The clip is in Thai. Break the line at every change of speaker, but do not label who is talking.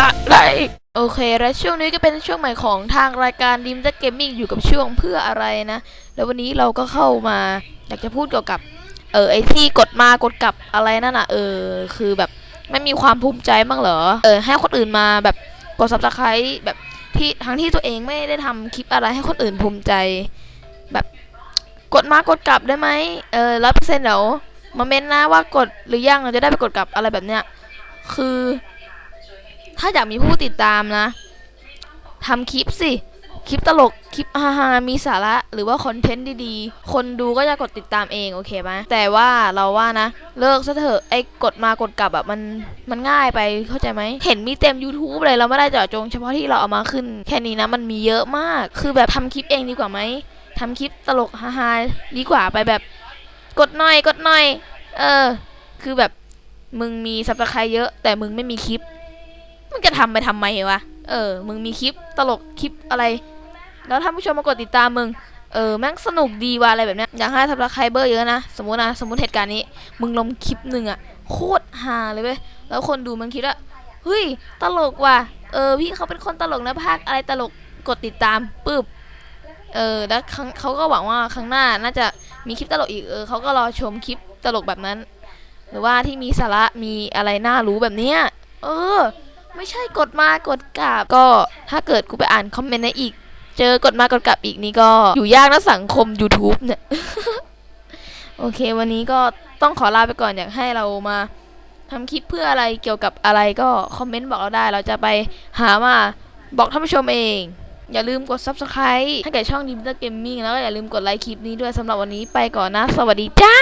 อะไรโอเค และช่วงนี้ก็เป็นช่วงใหม่ของทางรายการดิมเกมมิ่งอยู่กับช่วงเพื่ออะไรนะ แล้ววันนี้เราก็เข้ามาอยากจะพูดเกี่ยวกับ เออไอที่กดมากดกลับอะไรนั่นน่ะ เออ คือแบบไม่มีความภูมิใจบ้างเหรอ เออ ให้คนอื่นมาแบบกดซับสไครต์แบบที่ทั้งที่ตัวเองไม่ได้ทำคลิปอะไรให้คนอื่นภูมิใจ แบบกดมากดกลับได้ไหมเออร้อยเปอร์เซ็นต์เดี๋ยวมาเม้นนะว่ากดหรือยังเราจะได้ไปกดกลับอะไรแบบเนี้ย คือ ถ้าอยากมีผู้ติดตามนะทำคลิปสิ คลิปตลก คลิปฮาๆมีสาระ หรือว่าคอนเทนต์ดีๆ คนดูก็จะกดติดตามเอง โอเคไหมแต่ว่าเราว่านะ เลิกซะเถอะ ไอ้กดมากดกลับอะมัน มันง่ายไป เข้าใจไหม เห็นมีเต็ม YouTube เลย เราไม่ได้เจาะจง เฉพาะที่เราเอามาขึ้น แค่นี้นะ มันมีเยอะมาก คือแบบทำคลิปเองดีกว่าไหมทำคลิปตลกฮาๆดีกว่าไปแบบ กดหน่อย กดหน่อย เออ คือแบบ มึงมีซับสไครเยอะ แต่มึงไม่มีคลิป มึงจะทำไปทำไมวะ เออ มึงมีคลิปตลกคลิปอะไร แล้วถ้าผู้ชมมากดติดตามมึง เออ แม่งสนุกดีว่ะอะไรแบบนี้อยากให้ทับสไครเบอร์เยอะนะ สมมตินะ สมมติเหตุการณ์นี้ มึงลงคลิปหนึ่งอะโคตรฮาเลยเว้ย แล้วคนดูมันคิดว่า เฮ้ย ตลกว่ะ เออ พี่เขาเป็นคนตลกนะภาคอะไรตลก กดติดตามปึ๊บ เออ แล้วครั้งเขาก็หวังว่าครั้งหน้าน่าจะมีคลิปตลกอีก เออเขาก็รอชมคลิปตลกแบบนั้น หรือว่าที่มีสาระ มีอะไรน่ารู้แบบเนี้ย เออ ไม่ใช่กดมากดกลับก็ถ้าเกิดกูไปอ่านคอมเมนต์ในอีก เจอกดมากดกลับอีกนี่ก็อยู่ยากนะสังคม YouTube เนี่ย โอเค วันนี้ก็ต้องขอลาไปก่อนอยากให้เรามาทำคลิปเพื่ออะไรเกี่ยวกับอะไรก็คอมเมนต์บอกเราได้ เราจะไปหามาบอกท่านผู้ชมเอง อย่าลืมกด Subscribe ให้แก่ช่อง d i m t e r Gaming แล้วก็อย่าลืมกดไลค์คลิปนี้ด้วยสำหรับวันนี้ไปก่อนนะ สวัสดีจ้า